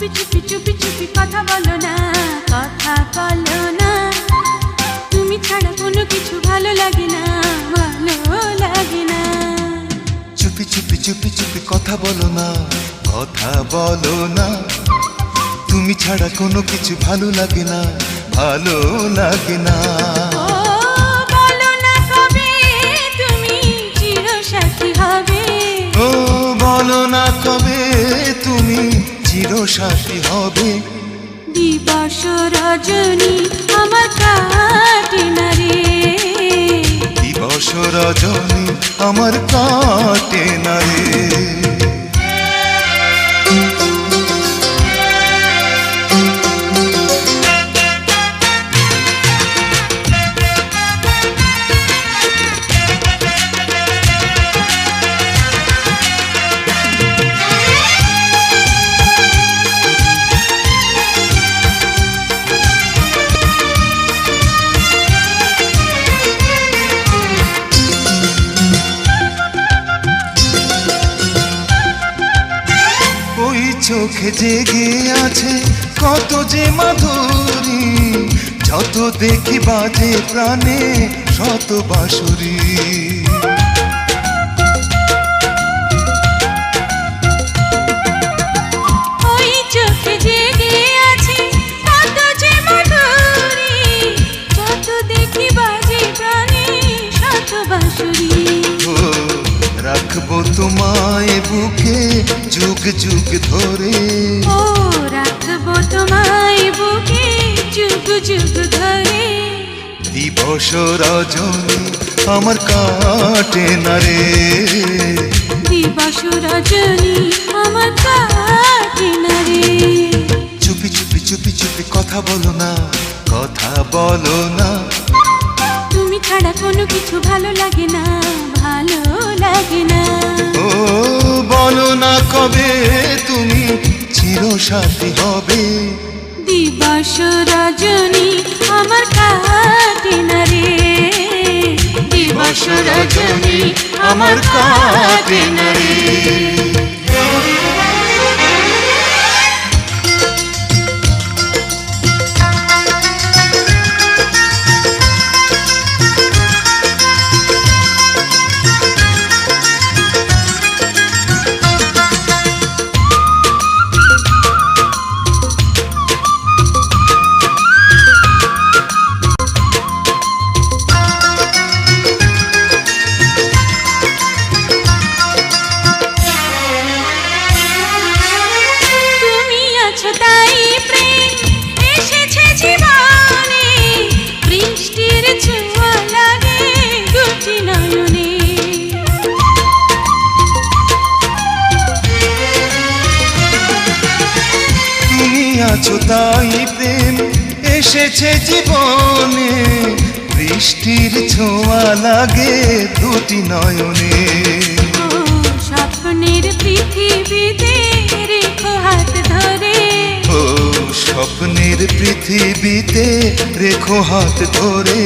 চুপি চুপি চুপি চুপি কথা বলো না, কথা বলো না। তুমি ছাড়া কোনো কিছু ভালো লাগে না, ভালো লাগে না। চুপি চুপি চুপি চুপি কথা বলো না, কথা বলো না। তুমি ছাড়া কোনো কিছু ভালো লাগে না, ভালো লাগে না। চিরসাথী হবে। দিবস রজনী আমার কাটে না রে। দিবস রজনী আমার কাটে না রে। চোখে জেগে আছে কত যে মাধুরী যত দেখি বাজে প্রাণে শত ও রাখব তোমায় বুকে যুগ যুগ ধরে। ও রাখব তোমায় বুকে যুগ যুগ ধরে। দিবস রজনী আমার কাটে না রে। দিবস রজনী আমার কাটে না রে। চুপি চুপি চুপি চুপি কথা বলো না কথা বলো না। তুমি ছাড়া কোনো কিছু ভালো লাগে তুমি তুমি, চিরসাথী হবে। দিবাস রজনী, আমার কাটে না রে। দিবাস রজনী, আমার কাটে না আছো তাই প্রেম এসেছে জীবনে। বৃষ্টির ছোঁয়া লাগে দুটি নয়নে। স্বপ্নের পৃথিবীতে রেখো হাত ধরে। স্বপ্নের পৃথিবীতে রেখো হাত ধরে।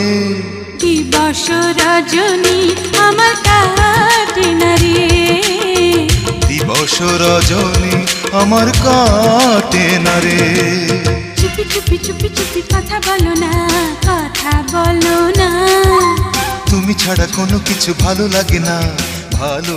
দিবস রজনী আমার কাটে না রে। দিবস রজনী আমার কাটে না রে। চুপি চুপি চুপি চুপি কথা বলো না কথা বলো না। তুমি ছাড়া কোনো কিছু ভালো লাগে না ভালো